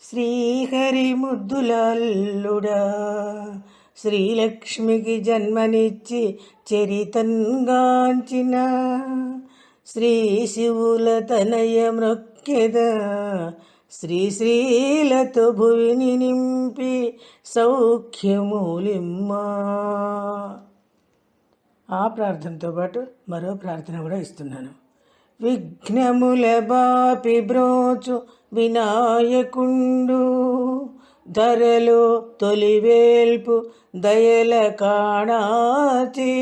శ్రీహరి ముద్దులల్లుడా. శ్రీలక్ష్మికి జన్మనిచ్చి చరితన్గాంచిన శ్రీ శివుల తనయ మృక్కెద. శ్రీశ్రీలతో భువిని నింపి సౌఖ్యమూలిమ్మా. ఆ ప్రార్థనతో పాటు మరో ప్రార్థన కూడా ఇస్తున్నాను. విఘ్నముల బాపి బ్రోచు వినాయకుండు. ధరలో తొలివేల్పు దయల కాణాచి.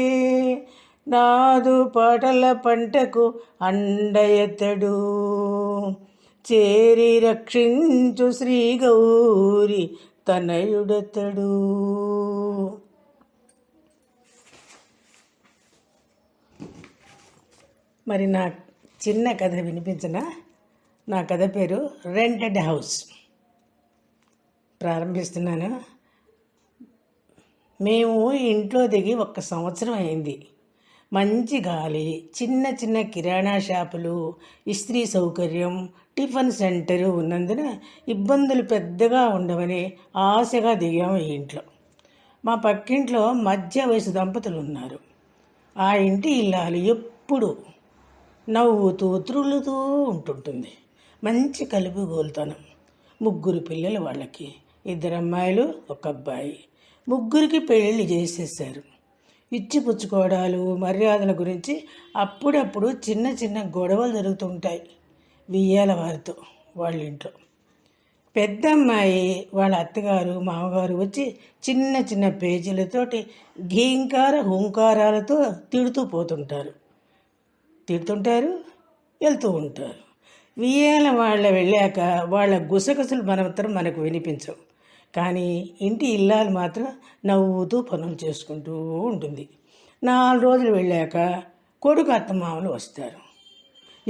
నాదు పాటల పంటకు అండయతడు. చేరి రక్షించు శ్రీ గౌరి తనయుడతడు. మరి నా చిన్న కథ వినిపించిన నా కథ పేరు రెంటెడ్ హౌస్ ప్రారంభిస్తున్నాను. మేము ఇంట్లో దిగి ఒక్క సంవత్సరం అయింది. మంచి గాలి చిన్న చిన్న కిరాణా షాపులు ఇస్త్రీ సౌకర్యం టిఫిన్ సెంటరు ఉన్నందున ఇబ్బందులు పెద్దగా ఉండవని ఆశగా దిగాము ఈ ఇంట్లో. మా పక్కింట్లో మధ్య వయసు దంపతులు ఉన్నారు. ఆ ఇంటి ఇల్లాలు ఎప్పుడు నవ్వుతూ త్రులుతూ ఉంటుంటుంది. మంచి కలుపు గోలుతనం ముగ్గురు పిల్లలు వాళ్ళకి. ఇద్దరు అమ్మాయిలు ఒక అబ్బాయి. ముగ్గురికి పెళ్ళిళ్ళు చేసేసారు ఇచ్చిపుచ్చుకోవడాలు మర్యాదల గురించి అప్పుడప్పుడు చిన్న చిన్న గొడవలు జరుగుతుంటాయి. వియ్యాల వారితో వాళ్ళ ఇంట్లో పెద్ద అమ్మాయి వాళ్ళ అత్తగారు మామగారు వచ్చి చిన్న చిన్న పేజీలతోటి ఘీంకార హుంకారాలతో తిడుతూ పోతుంటారు. తిడుతుంటారు వెళ్తూ ఉంటారు. వియ్యాల వాళ్ళ వెళ్ళాక వాళ్ళ గుసగుసలు మనమంతరం మనకు వినిపించవు. కానీ ఇంటి ఇల్లాలు మాత్రం నవ్వుతూ పనులు చేసుకుంటూ ఉంటుంది. నాలుగు రోజులు వెళ్ళాక కొడుకు అత్తమామలు వస్తారు.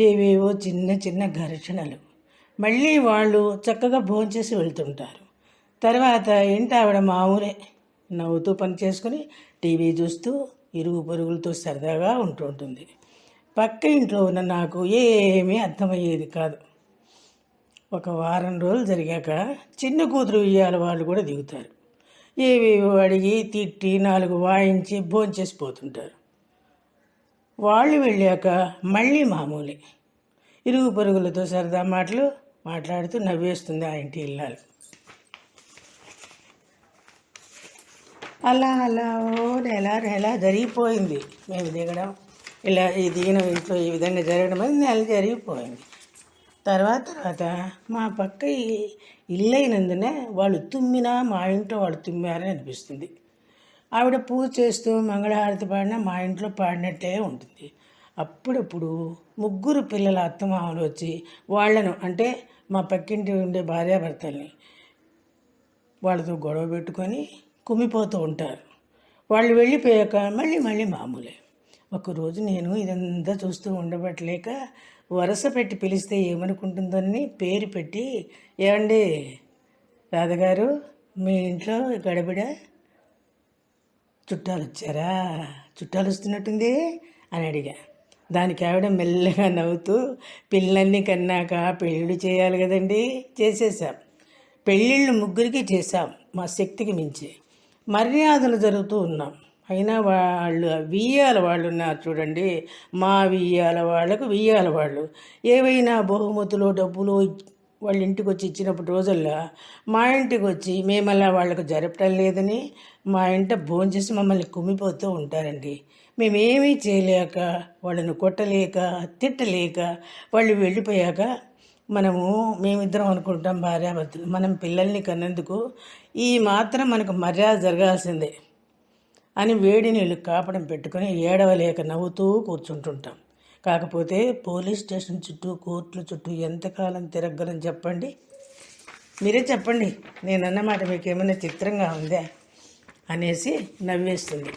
ఏవేవో చిన్న చిన్న ఘర్షణలు. మళ్ళీ వాళ్ళు చక్కగా భోంచేసి వెళ్తుంటారు. తర్వాత ఇంటి ఆవిడ మామూలే నవ్వుతూ పని చేసుకుని టీవీ చూస్తూ ఇరుగు పొరుగులతో సరదాగా ఉంటూ ఉంటుంది. పక్క ఇంట్లో ఉన్న నాకు ఏమీ అర్థమయ్యేది కాదు. ఒక వారం రోజులు జరిగాక చిన్న కూతురు ఇయ్యాల వాళ్ళు కూడా దిగుతారు. ఏవేవో అడిగి తిట్టి నాలుగు వాయించి భోంచేసి పోతుంటారు. వాళ్ళు వెళ్ళాక మళ్ళీ మామూలే. ఇరుగు పొరుగులతో సరదా మాటలు మాట్లాడుతూ నవ్వేస్తుంది ఆ ఇంటి ఇల్లాలు. అలా అలా ఓ నెల నెల జరిగిపోయింది. మేము దిగడం ఇలా ఈ దిగిన ఇంట్లో ఈ విధంగా జరగడం అనేది నెల జరిగిపోయింది. తర్వాత తర్వాత మా పక్క ఇల్లైనందునే వాళ్ళు తుమ్మినా మా ఇంట్లో వాళ్ళు తుమ్మారని అనిపిస్తుంది. ఆవిడ పూజ చేస్తూ మంగళహారతి పాడినా మా ఇంట్లో పాడినట్టే ఉంటుంది. అప్పుడప్పుడు ముగ్గురు పిల్లల అత్తమామలు వచ్చి వాళ్ళను అంటే మా పక్కింటి ఉండే భార్యాభర్తల్ని వాళ్ళతో గొడవ పెట్టుకొని కుమిపోతూ ఉంటారు. వాళ్ళు వెళ్ళిపోయాక మళ్ళీ మళ్ళీ మామూలే. ఒకరోజు నేను ఇదంతా చూస్తూ ఉండబట్టలేక వరుస పెట్టి పిలిస్తే ఏమనుకుంటుందని పేరు పెట్టి ఏమండి రాధగారు మీ ఇంట్లో గడబిడ చుట్టాలు వచ్చారా చుట్టాలు వస్తున్నట్టుంది అని అడిగా. దానికి ఆవిడ మెల్లగా నవ్వుతూ పిల్లల్ని కన్నాక పెళ్ళిళ్ళు చేయాలి కదండి? చేసేసాం పెళ్ళిళ్ళు ముగ్గురికి చేశాం మా శక్తికి మించి. మర్యాదలు జరుగుతూ ఉన్నాం. అయినా వాళ్ళు వియ్యాల వాళ్ళు ఉన్నారు చూడండి. మా వియ్యాల వాళ్ళకు వియ్యాల వాళ్ళు. ఏవైనా బహుమతులు డబ్బులు వాళ్ళ ఇంటికి వచ్చి ఇచ్చినప్పుడు రోజుల్లో మా ఇంటికి వచ్చి మేమలా వాళ్ళకు జరపటం లేదని మా ఇంట భోంచేసి మమ్మల్ని కుమ్మిపోతూ ఉంటారండి. మేమేమీ చేయలేక వాళ్ళని కొట్టలేక తిట్టలేక వాళ్ళు వెళ్ళిపోయాక మనము మేమిద్దరం అనుకుంటాం భార్యాభర్తలు మనం పిల్లల్ని కన్నందుకు ఈ మాత్రం మనకు మర్యాద జరగాల్సిందే. అని వేడి నీళ్ళు కాపడం పెట్టుకొని ఏడవలేక నవ్వుతూ కూర్చుంటుంటాం. కాకపోతే పోలీస్ స్టేషన్ చుట్టూ కోర్టుల చుట్టూ ఎంతకాలం తిరగలని చెప్పండి? మీరే చెప్పండి. నేను అన్నమాట మీకు ఏమైనా చిత్రంగా ఉందా? అనేసి నవ్వేస్తుంది.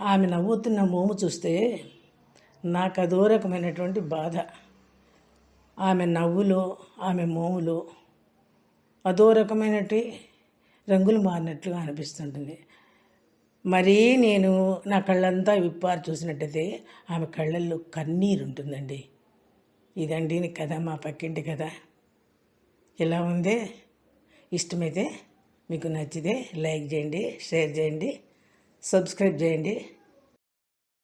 ఆమె నవ్వుతున్న మోము చూస్తే నాకు అదో రకమైనటువంటి బాధ. ఆమె నవ్వులు ఆమె మోములు అదో రకమైనటి రంగులు మారినట్లుగా అనిపిస్తుంటుంది. మరీ నేను నా కళ్ళంతా విప్పారు చూసినట్టయితే ఆమె కళ్ళల్లో కన్నీరు ఉంటుందండి. ఇదండి కథ మా పక్కింటి కథ. ఎలా ఉందే? ఇష్టమైతే మీకు నచ్చితే లైక్ చేయండి షేర్ చేయండి సబ్స్క్రైబ్ చేయండి.